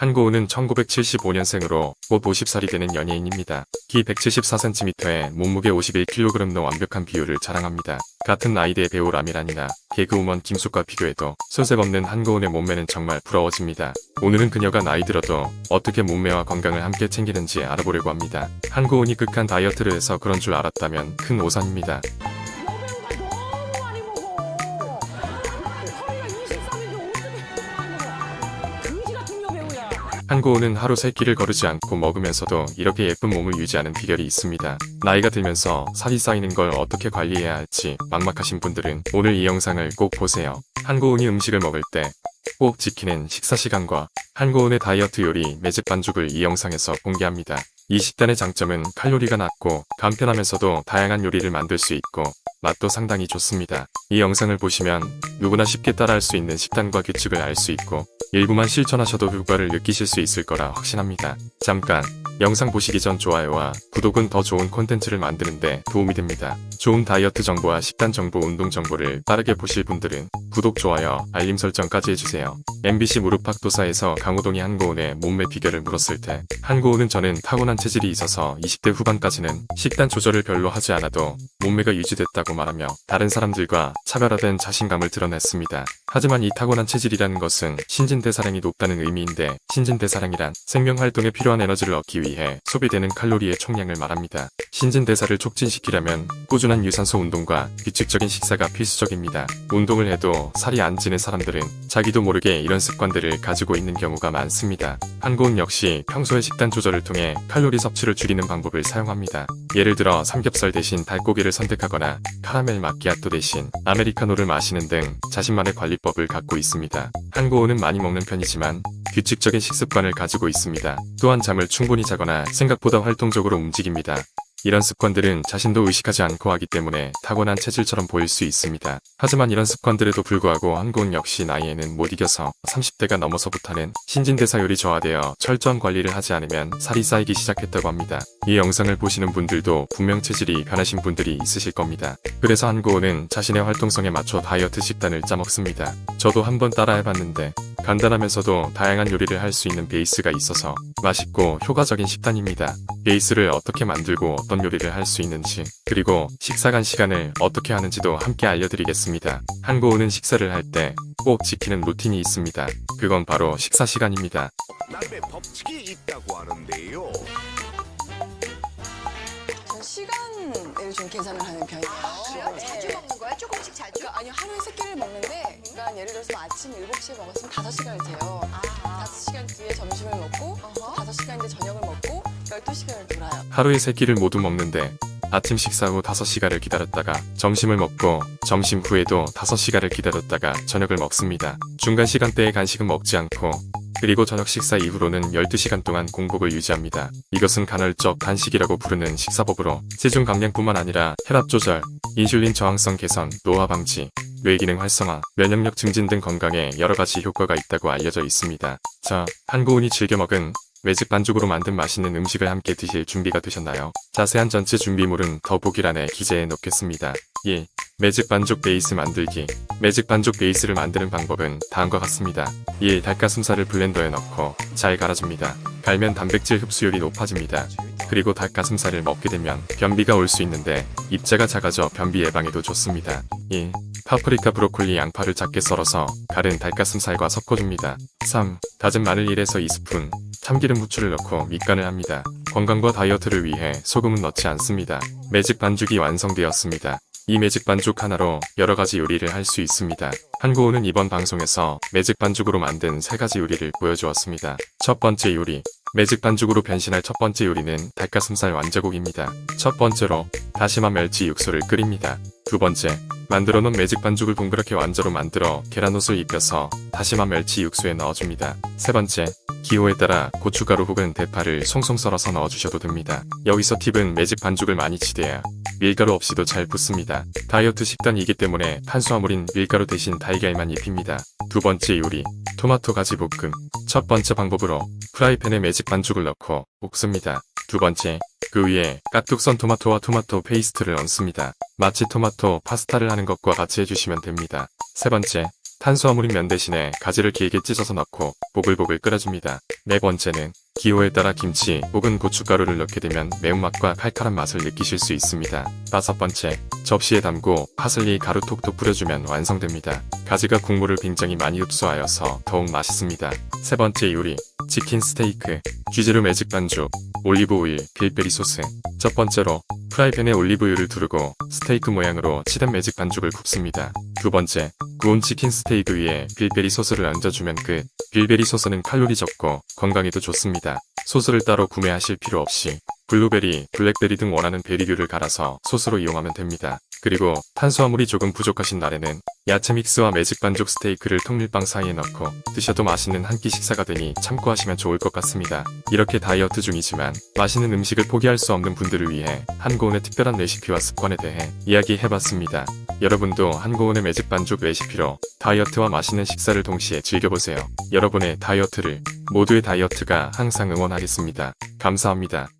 한고은은 1975년생으로 곧 50살이 되는 연예인입니다. 키 174cm에 몸무게 51kg로 완벽한 비율을 자랑합니다. 같은 나이대의 배우 라미란이나 개그우먼 김숙과 비교해도 손색 없는 한고은의 몸매는 정말 부러워집니다. 오늘은 그녀가 나이 들어도 어떻게 몸매와 건강을 함께 챙기는지 알아보려고 합니다. 한고은이 극한 다이어트를 해서 그런 줄 알았다면 큰 오산입니다. 한고은은 하루 세 끼를 거르지 않고 먹으면서도 이렇게 예쁜 몸을 유지하는 비결이 있습니다. 나이가 들면서 살이 쌓이는 걸 어떻게 관리해야 할지 막막하신 분들은 오늘 이 영상을 꼭 보세요. 한고은이 음식을 먹을 때 꼭 지키는 식사 시간과 한고은의 다이어트 요리 매직 반죽을 이 영상에서 공개합니다. 이 식단의 장점은 칼로리가 낮고 간편하면서도 다양한 요리를 만들 수 있고 맛도 상당히 좋습니다. 이 영상을 보시면 누구나 쉽게 따라할 수 있는 식단과 규칙을 알 수 있고 일부만 실천하셔도 효과를 느끼실 수 있을 거라 확신합니다. 잠깐 영상 보시기 전 좋아요와 구독은 더 좋은 콘텐츠를 만드는데 도움이 됩니다. 좋은 다이어트 정보와 식단 정보, 운동 정보를 빠르게 보실 분들은 구독, 좋아요, 알림 설정까지 해주세요. MBC 무릎팍도사에서 강호동이 한고은의 몸매 비결을 물었을 때 한고은은 저는 타고난 체질이 있어서 20대 후반까지는 식단 조절을 별로 하지 않아도 몸매가 유지됐다고 말하며 다른 사람들과 차별화된 자신감을 드러냈습니다. 하지만 이 타고난 체질이라는 것은 신진대사량이 높다는 의미인데 신진대사량이란 생명활동에 필요한 에너지를 얻기 위해 소비되는 칼로리의 총량을 말합니다. 신진대사를 촉진시키려면 꾸준한 유산소 운동과 규칙적인 식사가 필수적입니다. 운동을 해도 살이 안 찌는 사람들은 자기도 모르게 이런 습관들을 가지고 있는 경우가 많습니다. 한고은 역시 평소에 식단 조절을 통해 칼로리 섭취를 줄이는 방법을 사용합니다. 예를 들어 삼겹살 대신 닭고기를 선택하거나 카라멜 마키아토 대신 아메리카노를 마시는 등 자신만의 관리 법을 갖고 있습니다. 한고은은 많이 먹는 편이지만 규칙적인 식습관을 가지고 있습니다. 또한 잠을 충분히 자거나 생각보다 활동적으로 움직입니다. 이런 습관들은 자신도 의식하지 않고 하기 때문에 타고난 체질처럼 보일 수 있습니다. 하지만 이런 습관들에도 불구하고 한고은 역시 나이에는 못 이겨서 30대가 넘어서부터는 신진대사율이 저하되어 철저한 관리를 하지 않으면 살이 쌓이기 시작했다고 합니다. 이 영상을 보시는 분들도 분명 체질이 변하신 분들이 있으실 겁니다. 그래서 한고은은 자신의 활동성에 맞춰 다이어트 식단을 짜먹습니다. 저도 한번 따라 해봤는데 간단하면서도 다양한 요리를 할 수 있는 베이스가 있어서 맛있고 효과적인 식단입니다. 베이스를 어떻게 만들고 어떤 요리를 할 수 있는지 그리고 식사 간 시간을 어떻게 하는지도 함께 알려드리겠습니다. 한고은은 식사를 할 때 꼭 지키는 루틴이 있습니다. 그건 바로 식사 시간입니다. 나름의 법칙이 있다고 하는데요. 전 시간을 좀 계산을 하는 편이에요. 그래요? 네. 자주 먹는 거야? 조금씩 자주? 그러니까 아니요 하루에 세 끼를 먹는데 그러니까 예를 들어서 뭐 아침 7시에 먹었으면 5시간을 재요. 아, 5시간 뒤에 점심을 먹고 어허. 5시간 뒤에 저녁을 먹고 12시간을 돌아요. 하루에 세 끼를 모두 먹는데 아침 식사 후 5시간을 기다렸다가 점심을 먹고 점심 후에도 5시간을 기다렸다가 저녁을 먹습니다. 중간 시간대에 간식은 먹지 않고 그리고 저녁 식사 이후로는 12시간 동안 공복을 유지합니다. 이것은 간헐적 단식이라고 부르는 식사법으로 체중 감량뿐만 아니라 혈압 조절, 인슐린 저항성 개선, 노화 방지, 뇌기능 활성화, 면역력 증진 등 건강에 여러 가지 효과가 있다고 알려져 있습니다. 자, 한고은이 즐겨 먹은 외식 반죽으로 만든 맛있는 음식을 함께 드실 준비가 되셨나요? 자세한 전체 준비물은 더보기란에 기재해 놓겠습니다. 1. 매직 반죽 베이스 만들기 매직 반죽 베이스를 만드는 방법은 다음과 같습니다. 1. 닭가슴살을 블렌더에 넣고 잘 갈아줍니다. 갈면 단백질 흡수율이 높아집니다. 그리고 닭가슴살을 먹게 되면 변비가 올 수 있는데 입자가 작아져 변비 예방에도 좋습니다. 2. 파프리카, 브로콜리, 양파를 작게 썰어서 갈은 닭가슴살과 섞어줍니다. 3. 다진 마늘 1에서 2스푼, 참기름 후추를 넣고 밑간을 합니다. 건강과 다이어트를 위해 소금은 넣지 않습니다. 매직 반죽이 완성되었습니다. 이 매직 반죽 하나로 여러 가지 요리를 할 수 있습니다. 한고은은 이번 방송에서 매직 반죽으로 만든 세 가지 요리를 보여주었습니다. 첫 번째 요리. 매직 반죽으로 변신할 첫 번째 요리는 닭가슴살 완자고기입니다. 첫 번째로 다시마 멸치 육수를 끓입니다. 두 번째, 만들어 놓은 매직 반죽을 동그랗게 완자로 만들어 계란옷을 입혀서 다시마 멸치 육수에 넣어줍니다. 세 번째, 기호에 따라 고춧가루 혹은 대파를 송송 썰어서 넣어주셔도 됩니다. 여기서 팁은 매직 반죽을 많이 치대야 밀가루 없이도 잘 붙습니다. 다이어트 식단이기 때문에 탄수화물인 밀가루 대신 달걀만 입힙니다. 두 번째 요리, 토마토 가지 볶음. 첫 번째 방법으로 프라이팬에 매직 반죽을 넣고 볶습니다. 두 번째, 그 위에 깍둑 썬 토마토와 토마토 페이스트를 얹습니다. 마치 토마토 파스타를 하는 것과 같이 해주시면 됩니다. 세 번째, 탄수화물인 면 대신에 가지를 길게 찢어서 넣고 보글보글 끓여줍니다. 네 번째는 기호에 따라 김치 혹은 고춧가루를 넣게 되면 매운맛과 칼칼한 맛을 느끼실 수 있습니다. 다섯 번째, 접시에 담고 파슬리 가루 톡톡 뿌려주면 완성됩니다. 가지가 국물을 굉장히 많이 흡수하여서 더욱 맛있습니다. 세 번째 요리, 치킨 스테이크, 쥐제로 매직 반죽, 올리브 오일, 빌베리 소스. 첫 번째로 프라이팬에 올리브유를 두르고 스테이크 모양으로 치댄 매직 반죽을 굽습니다. 두 번째, 구운 치킨 스테이크 위에 빌베리 소스를 얹어주면 끝. 빌베리 소스는 칼로리 적고 건강에도 좋습니다. 소스를 따로 구매하실 필요 없이 블루베리, 블랙베리 등 원하는 베리류를 갈아서 소스로 이용하면 됩니다. 그리고 탄수화물이 조금 부족하신 날에는 야채 믹스와 매직 반죽 스테이크를 통밀빵 사이에 넣고 드셔도 맛있는 한 끼 식사가 되니 참고하시면 좋을 것 같습니다. 이렇게 다이어트 중이지만 맛있는 음식을 포기할 수 없는 분들을 위해 한고은의 특별한 레시피와 습관에 대해 이야기해봤습니다. 여러분도 한고은의 매직 반죽 레시피로 다이어트와 맛있는 식사를 동시에 즐겨보세요. 여러분의 다이어트를 모두의 다이어트가 항상 응원하겠습니다. 감사합니다.